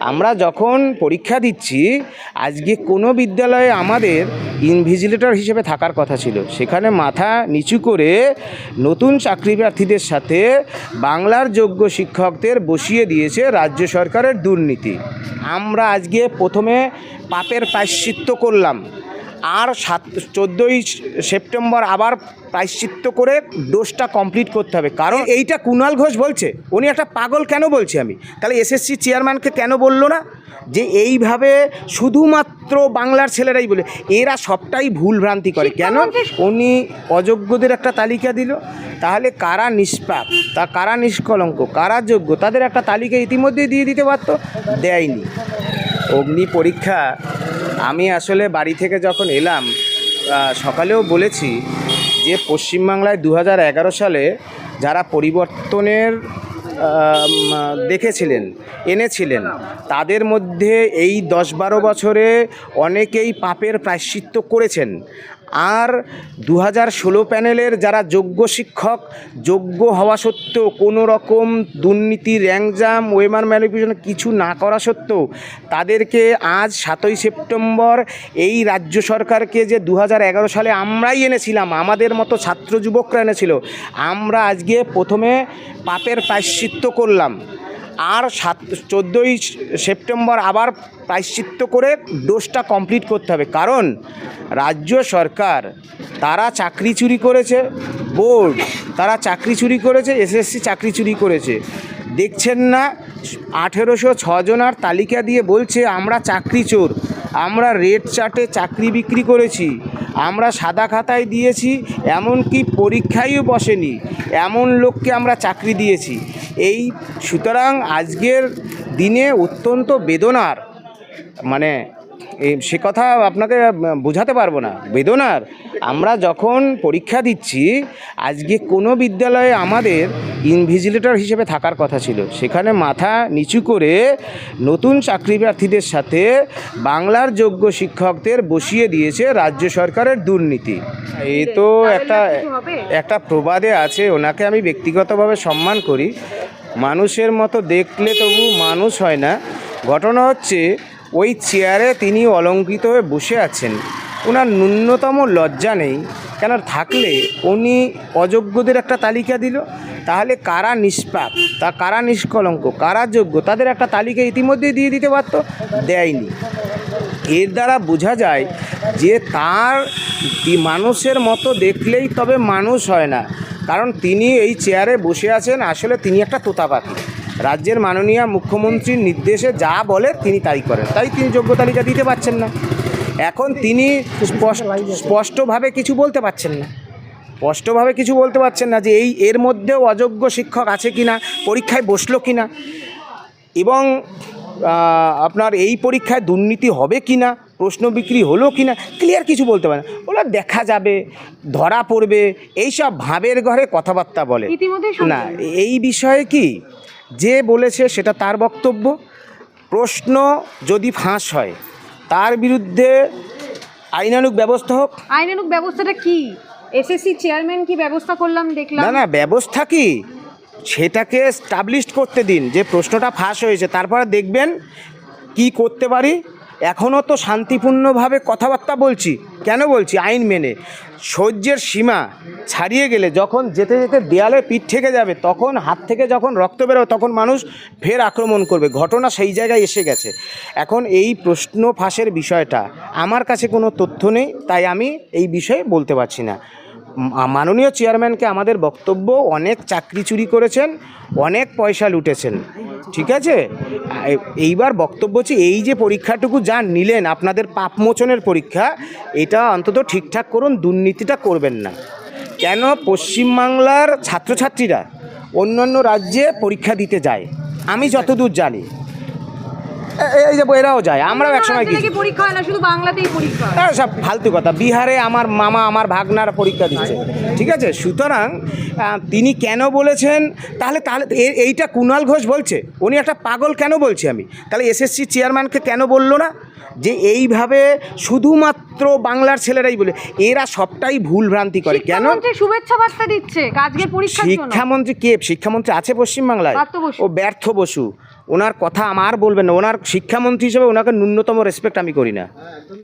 আমরা যখন পরীক্ষা দিচ্ছি, আজকে কোনো বিদ্যালয়ে আমাদের ইনভিজিলেটর হিসেবে থাকার কথা ছিল। সেখানে মাথা নিচু করে নতুন চাকরি প্রার্থীদের সাথে বাংলার যোগ্য শিক্ষকদের বসিয়ে দিয়েছে রাজ্য সরকারের দুর্নীতি। আমরা আজকে প্রথমে পাপের প্রায়শ্চিত্ত করলাম। আর সাত চোদ্দোই সেপ্টেম্বর আবার প্রায়শ্চিত্ত করে ডোজটা কমপ্লিট করতে হবে। কারণ এইটা কুণাল ঘোষ বলছে উনি একটা পাগল কেন বলছি আমি? তাহলে এসএসসি চেয়ারম্যানকে কেন বলল না? যে এইভাবে শুধুমাত্র বাংলার ছেলেরাই বলে এরা সবটাই ভুল ভ্রান্তি করে কেন? উনি অযোগ্যদের একটা তালিকা দিল। তাহলে কারা নিষ্পাপ? তা কারা নিষ্কলঙ্ক? কারা যোগ্য? তাদের একটা তালিকা ইতিমধ্যেই দিয়ে দিতে পারতো দেয়নি। অগ্নি পরীক্ষা আমি আসলে বাড়ি থেকে যখন এলাম সকালেও বলেছি যে পশ্চিমবাংলায় দু হাজার এগারো সালে যারা পরিবর্তনের দেখেছিলেন, এনেছিলেন, তাদের মধ্যে এই দশ বারো বছরে অনেকেই পাপের প্রায়শ্চিত্ত করেছেন। আর দু হাজার ষোলো প্যানেলের যারা যোগ্য শিক্ষক, যোগ্য হওয়া সত্ত্বেও কোনো রকম দুর্নীতি, র্যাংজাম, ওয়েমার ম্যানিপুলেশন কিছু না করা সত্ত্বেও তাদেরকে আজ সাতই সেপ্টেম্বর এই রাজ্য সরকারকে যে দু হাজার এগারো সালে আমরাই এনেছিলাম, আমাদের মতো ছাত্র যুবকরা এনেছিল, আমরা আজকে প্রথমে পাপের প্রায়শ্চিত্ত করলাম। আর সাত, চোদ্দোই সেপ্টেম্বর আবার প্রায়শ্চিত্ত করে ডোজটা কমপ্লিট করতে হবে। কারণ রাজ্য সরকার, তারা চাকরি চুরি করেছে বোর্ড তারা চাকরি চুরি করেছে এসএসসি চাকরি চুরি করেছে। দেখছেন না, আঠেরোশো ছজনার তালিকা দিয়ে বলছে, আমরা চাকরি চোর, আমরা রেড চার্টে চাকরি বিক্রি করেছি, আমরা সাদা খাতায় দিয়েছি, এমনকি পরীক্ষায়ও বসেনি, এমন লোককে আমরা চাকরি দিয়েছি। এই সুতরাং আজকের দিনে অত্যন্ত বেদনার মানে সে কথা আপনাকে বোঝাতে পারব না বেদনার। আমরা যখন পরীক্ষা দিচ্ছি আজকে কোনো বিদ্যালয়ে আমাদের ইনভিজিলেটর হিসেবে থাকার কথা ছিল। সেখানে মাথা নিচু করে নতুন চাকরি প্রার্থীদের সাথে বাংলার যোগ্য শিক্ষকদের বসিয়ে দিয়েছে রাজ্য সরকারের দুর্নীতি। এ তো একটা একটা প্রবাদে আছে ওনাকে আমি ব্যক্তিগতভাবে সম্মান করি। মানুষের মতো দেখলে তবু মানুষ হয় না। ঘটনা হচ্ছে, ওই চেয়ারে তিনি অলঙ্কৃত হয়ে বসে আছেন। ওনার ন্যূনতম লজ্জা নেই, কেন থাকলে উনি অযোগ্যদের একটা তালিকা দিল। তাহলে কারা নিষ্পাপ? তা কারা নিষ্কলঙ্ক? কারা যোগ্য? তাদের একটা তালিকা ইতিমধ্যেই দিয়ে দিতে পারতো দেয়নি। এর দ্বারা বোঝা যায় যে তার মানুষের মতো দেখলেই তবে মানুষ হয় না। কারণ তিনি এই চেয়ারে বসে আছেন, আসলে তিনি একটা তোতা পাখি রাজ্যের মাননীয় মুখ্যমন্ত্রীর নির্দেশে যা বলে তিনি তাই করেন। তাই তিনি যোগ্য তালিকা দিতে পারছেন না। এখন তিনি স্পষ্ট, স্পষ্টভাবে কিছু বলতে পারছেন না। স্পষ্টভাবে কিছু বলতে পারছেন না যে এই, এর মধ্যেও অযোগ্য শিক্ষক আছে কি না পরীক্ষায় বসল কি না এবং আপনার এই পরীক্ষায় দুর্নীতি হবে কি না প্রশ্ন বিক্রি হলো কি না ক্লিয়ার কিছু বলতে পারে না। ওরা দেখা যাবে ধরা পড়বে এইসব ভাবের ঘরে কথাবার্তা বলে। ইতিমধ্যে না এই বিষয়ে কি? যে বলেছে সেটা তার বক্তব্য। প্রশ্ন যদি ফাঁস হয় তার বিরুদ্ধে আইনানুগ ব্যবস্থা হোক। আইনানুগ ব্যবস্থাটা কি? এসএসসি চেয়ারম্যান কি ব্যবস্থা করলাম দেখলাম। না না ব্যবস্থা কি? সেটাকে স্টাবলিশ করতে দিন। যে প্রশ্নটা ফাঁস হয়েছে তারপরে দেখবেন কি করতে পারি। এখনও তো শান্তিপূর্ণভাবে কথাবার্তা বলছি। কেন বলছি? আইন মেনে। সহ্যের সীমা ছাড়িয়ে গেলে যখন যেতে যেতে দেয়ালে পিঠ থেকে যাবে, তখন হাত থেকে যখন রক্ত বেরোবে তখন মানুষ ফের আক্রমণ করবে। ঘটনা সেই জায়গায় এসে গেছে। এখন এই প্রশ্ন ফাঁসের বিষয়টা আমার কাছে কোনো তথ্য নেই, তাই আমি এই বিষয়ে বলতে পারছি না। মাননীয় চেয়ারম্যানকে আমাদের বক্তব্য অনেক চাকরি চুরি করেছেন, অনেক পয়সা লুটেছেন। ঠিক আছে? এইবার বক্তব্য হচ্ছে এই যে পরীক্ষাটুকু যা নিলেন, আপনাদের পাপমোচনের পরীক্ষা, এটা অন্তত ঠিকঠাক করুন, দুর্নীতিটা করবেন না। কেন? পশ্চিমবাংলার ছাত্রছাত্রীরা অন্যান্য রাজ্যে পরীক্ষা দিতে যায়। আমি যতদূর জানি এই যে এরাও যায় আমরাও একসময় গেছি। পরীক্ষা হয় না? শুধু বাংলাতেই পরীক্ষা হয়। সব ফালতু কথা। বিহারে আমার মামা আমার ভাগনার পরীক্ষা দিচ্ছে। ঠিক আছে? সুতরাং তিনি কেন বলেছেন? তাহলে তাহলে এইটা কুণাল ঘোষ বলছে। উনি একটা পাগল কেন বলছি আমি? তাহলে এসএসসি চেয়ারম্যানকে কেন বলল না? যে এইভাবে শুধুমাত্র বাংলার ছেলেরাই বলে এরা সবটাই ভুল ভ্রান্তি করে। কেন? শুভেচ্ছা বার্তা দিচ্ছে। শিক্ষামন্ত্রী কে? শিক্ষামন্ত্রী আছে পশ্চিমবাংলায়? ও ব্যর্থ বসু। ওনার কথা আমার বলবেন না ওনার শিক্ষামন্ত্রী হিসেবে ওনাকে ন্যূনতম রেসপেক্ট আমি করি না।